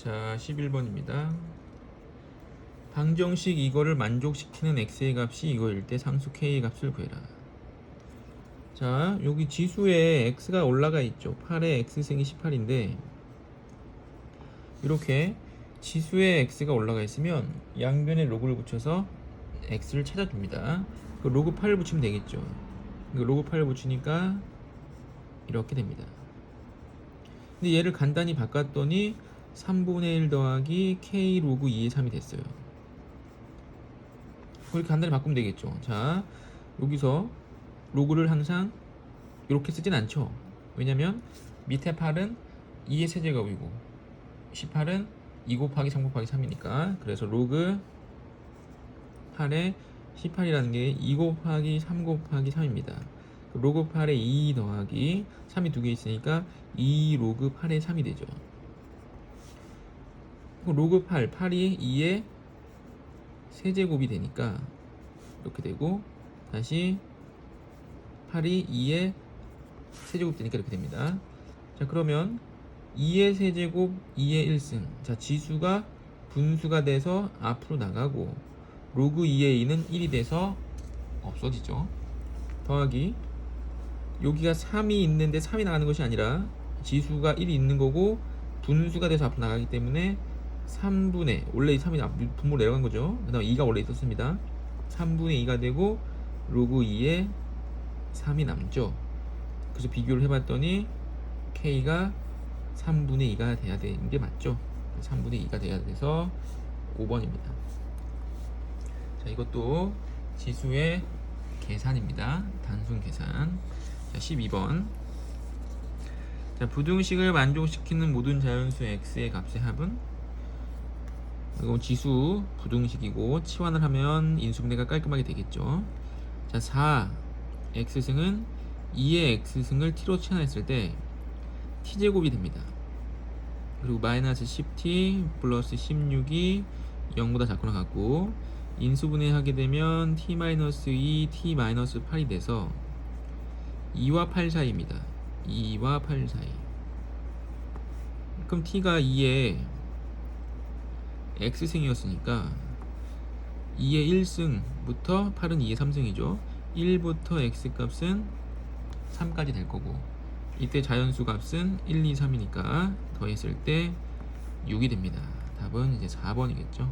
자, 11번입니다. 방정식 이거를 만족시키는 x의 값이 이거일 때 상수 k의 값을 구해라. 자, 여기 지수에 x가 올라가 있죠. 8에 x승이 18인데 이렇게 지수에 x가 올라가 있으면 양변에 로그를 붙여서 x를 찾아줍니다. 그 로그 8을 붙이면 되겠죠. 그 로그 8을 붙이니까 이렇게 됩니다. 근데 얘를 간단히 바꿨더니 3분의 1 더하기 k 로그 2의 3이 됐어요. 그렇게 간단히 바꾸면 되겠죠. 자, 여기서 로그를 항상 이렇게 쓰진 않죠. 왜냐면 밑에 8은 2의 세제곱이고 18은 2 곱하기 3 곱하기 3이니까 그래서 로그 8에 18이라는 게 2 곱하기 3 곱하기 3입니다. 로그 8에 2 더하기 3이 두 개 있으니까 2 로그 8에 3이 되죠. 로그 8, 8이 2의 세제곱이 되니까 이렇게 되고 다시 8이 2의 세제곱 되니까 이렇게 됩니다. 자 그러면 2의 세제곱 2의 1승 자 지수가 분수가 돼서 앞으로 나가고 로그 2의 2는 1이 돼서 없어지죠. 더하기 여기가 3이 있는데 3이 나가는 것이 아니라 지수가 1이 있는 거고 분수가 돼서 앞으로 나가기 때문에 3분의 원래 3이 앞- 분모로 내려간 거죠. 그다음 2가 원래 있었습니다. 3분의 2가 되고 로그 2에 3이 남죠. 그래서 비교를 해봤더니 k가 3분의 2가 돼야 되는 게 맞죠. 3분의 2가 돼야 돼서 5번입니다. 자, 이것도 지수의 계산입니다. 단순 계산. 자, 12번. 자, 부등식을 만족시키는 모든 자연수 x의 값의 합은 이건 지수 부등식이고 치환을 하면 인수분해가 깔끔하게 되겠죠. 자, 4 x승은 2의 x승을 t로 치환했을 때 t제곱이 됩니다. 그리고 마이너스 10t 플러스 16이 0보다 작거나 같고 인수분해 하게 되면 t 마이너스 2, t 마이너스 8이 돼서 2와 8 사이입니다. 2와 8 사이. 그럼 t가 2에 x승이었으니까 2의 1승부터 8은 2의 3승이죠. 1부터 x 값은 3까지 될 거고 이때 자연수 값은 1, 2, 3이니까 더했을 때 6이 됩니다. 답은 이제 4번이겠죠.